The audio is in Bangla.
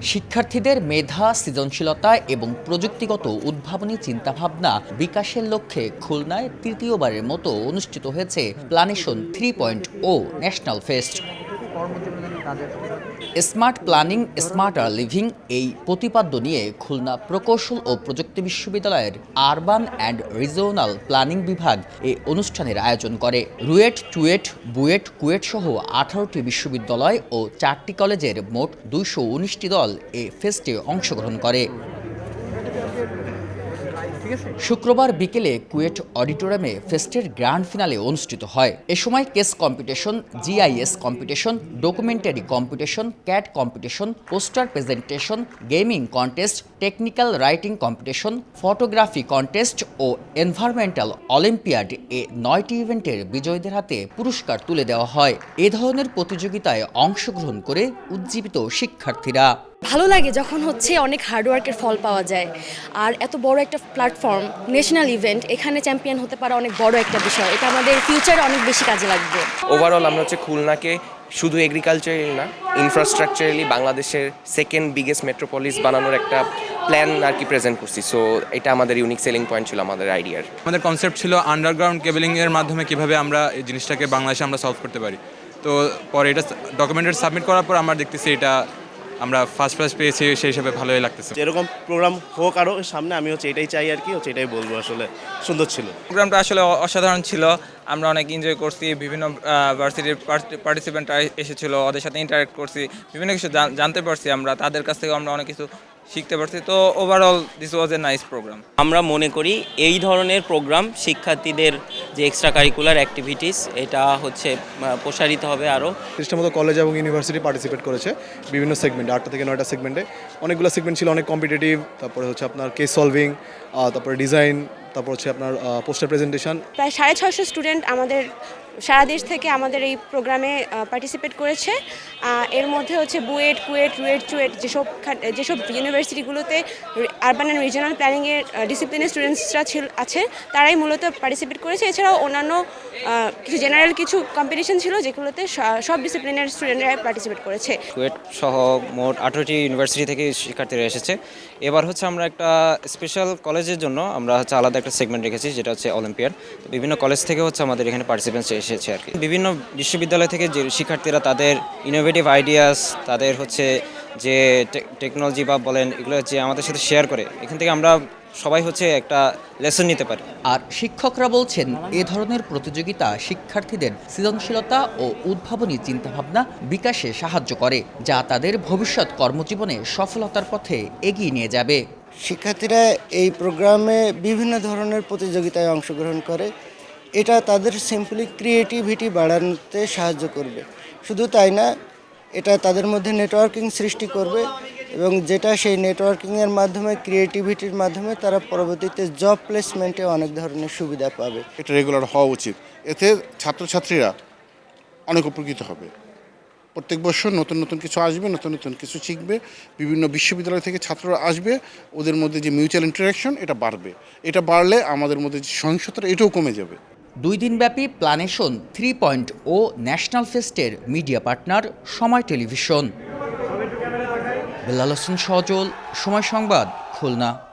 শিক্ষার্থীদের মেধা, সৃজনশীলতা এবং প্রযুক্তিগত উদ্ভাবনী চিন্তাভাবনা বিকাশের লক্ষ্যে খুলনায় তৃতীয়বারের মতো অনুষ্ঠিত হয়েছে Planation three point O national fest. Smart planning, smarter living এই প্রতিপাদ্য নিয়ে খুলনা প্রকৌশল ও প্রযুক্তি বিশ্ববিদ্যালয়ের আরবান অ্যান্ড রিজিওনাল প্ল্যানিং বিভাগ এই অনুষ্ঠানের আয়োজন করে। রুয়েট, টুয়েট, বুয়েট, কুয়েট সহ আঠারোটি বিশ্ববিদ্যালয় ও চারটি কলেজের মোট দুইশো উনিশটি দল এ ফেস্টে অংশগ্রহণ করে। শুক্রবার বিকেলে কুয়েট অডিটোরিয়ামে ফেস্টের গ্র্যান্ড ফিনালে অনুষ্ঠিত হয়। এ সময় case competition, GIS competition, documentary competition, CAT competition, poster presentation, gaming contest, technical writing competition, photography contest ও এনভায়রনমেন্টাল অলিম্পিয়াড এ নয়টি ইভেন্টের বিজয়ীদের হাতে পুরস্কার তুলে দেওয়া হয়। এ ধরনের প্রতিযোগিতায় অংশগ্রহণ করে উজ্জীবিত শিক্ষার্থীরা। ভালো লাগে যখন হচ্ছে অনেক হার্ডওয়ার্কের ফল পাওয়া যায়। আর এত বড় একটা প্ল্যাটফর্ম ন্যাশনাল ইভেন্ট এখানে চ্যাম্পিয়ন হতে পারা অনেক বড় একটা বিষয়। এটা আমাদের ফিউচারে অনেক বেশি কাজে লাগবে। ওভারঅল আমরা হচ্ছে খুলনাকে শুধু এগ্রিকালচারালি না ইনফ্রাস্ট্রাকচারালি বাংলাদেশের সেকেন্ড বিগেস্ট মেট্রোপলিস বানানোর একটা প্ল্যান আর কি প্রেজেন্ট করছি। সো এটা আমাদের ইউনিক সেলিং পয়েন্ট ছিল আমাদের আইডিয়ার আমাদের কনসেপ্ট ছিল আন্ডারগ্রাউন্ড কেবলিং এর মাধ্যমে কীভাবে আমরা এই জিনিসটাকে বাংলাদেশে আমরা সলভ করতে পারি। তো পরে এটা ডকুমেন্টেড সাবমিট করার পর আমরা দেখতেছি এটা আমরা ফার্স্ট প্রাইজ পেয়েছি সেই হিসাবে ভালোই লাগতেছে। এরকম প্রোগ্রাম হোক আরও সামনে আমি হচ্ছে এটাই চাই আর কি হচ্ছে এটাই বলব আসলে সুন্দর ছিল। প্রোগ্রামটা আসলে অসাধারণ ছিল। আমরা অনেক এনজয় করছি বিভিন্ন ভার্সিটির পার্টিসিপেন্ট এসেছিল ওদের সাথে ইন্টারাক্ট করছি বিভিন্ন কিছু জানতে পারছি আমরা তাদের কাছ থেকে আমরা অনেক কিছু শিখতে পারছি। তো overall this was a nice programme আমরা মনে করি এই ধরনের প্রোগ্রাম শিক্ষার্থীদের যে এক্সট্রা কারিকুলার অ্যাক্টিভিটিস এটা হচ্ছে প্রসারিত হবে আরও তিরিশটার মতো কলেজ এবং ইউনিভার্সিটি পার্টিসিপেট করেছে বিভিন্ন সেগমেন্টে আটটা থেকে নয়টা সেগমেন্টে অনেকগুলো সেগমেন্ট ছিল অনেক কম্পিটিটিভ তারপরে হচ্ছে আপনার কেস সলভিং তারপরে ডিজাইন তারপর হচ্ছে আপনার পোস্টার প্রেজেন্টেশন প্রায় সাড়ে ছশো স্টুডেন্ট আমাদের সারা দেশ থেকে আমাদের এই প্রোগ্রামে পার্টিসিপেট করেছে। এর মধ্যে হচ্ছে বুয়েট, কুয়েট, রুয়েট, চুয়েট যেসব যেসব ইউনিভার্সিটিগুলোতে আরবান অ্যান্ড রিজনাল প্ল্যানিংয়ের ডিসিপ্লিনের স্টুডেন্টসরা ছিল আছে, তারাই মূলত পার্টিসিপেট করেছে। এছাড়াও অন্যান্য কিছু জেনারেল কিছু কম্পিটিশন ছিল যেগুলোতে সব ডিসিপ্লিনের স্টুডেন্টরা পার্টিসিপেট করেছে। কুয়েট সহ মোট আঠারোটি ইউনিভার্সিটি থেকে শিক্ষার্থীরা এসেছে। এবার হচ্ছে আমরা একটা স্পেশাল কলেজের জন্য আমরা হচ্ছে আলাদা একটা সেগমেন্ট রেখেছি, যেটা হচ্ছে অলিম্পিয়াড বিভিন্ন কলেজ থেকে হচ্ছে আমাদের এখানে পার্টিসিপেন্টস এসেছে আর কি। বিভিন্ন বিশ্ববিদ্যালয় থেকে যে শিক্ষার্থীরা তাদের ইনোভেটিভ আইডিয়াস তাদের হচ্ছে যে টেকনোলজি বা বলেন এগুলো যে আমাদের সাথে শেয়ার করে এখান থেকে আমরা সবাই হচ্ছে একটা লেসন নিতে পারি। আর শিক্ষকরা বলছেন এ ধরনের প্রতিযোগিতা শিক্ষার্থীদের সৃজনশীলতা ও উদ্ভাবনী চিন্তাভাবনা বিকাশে সাহায্য করে যা তাদের ভবিষ্যৎ কর্মজীবনে সফলতার পথে এগিয়ে নিয়ে যাবে। শিক্ষার্থীরা এই প্রোগ্রামে বিভিন্ন ধরনের প্রতিযোগিতায় অংশগ্রহণ করে এটা তাদের সিম্পলি ক্রিয়েটিভিটি বাড়ানোতে সাহায্য করবে। শুধু তাই না, এটা তাদের মধ্যে নেটওয়ার্কিং সৃষ্টি করবে এবং যেটা সেই নেটওয়ার্কিংয়ের মাধ্যমে ক্রিয়েটিভিটির মাধ্যমে তারা পরবর্তীতে জব প্লেসমেন্টে অনেক ধরনের সুবিধা পাবে। এটা রেগুলার হওয়া উচিত। এতে ছাত্রছাত্রীরা অনেক উপকৃত হবে। প্রত্যেক বছর নতুন নতুন কিছু আসবে, নতুন নতুন কিছু শিখবে। বিভিন্ন বিশ্ববিদ্যালয় থেকে ছাত্ররা আসবে। ওদের মধ্যে যে মিউচুয়াল ইন্টারাকশন এটা বাড়বে। এটা বাড়লে আমাদের মধ্যে যে সহিংসতা এটাও কমে যাবে। দুই দিনব্যাপী Planation three point O national ফেস্টের media partner Somoy television. Belal Hossain Sajal, Somoy সংবাদ, খুলনা।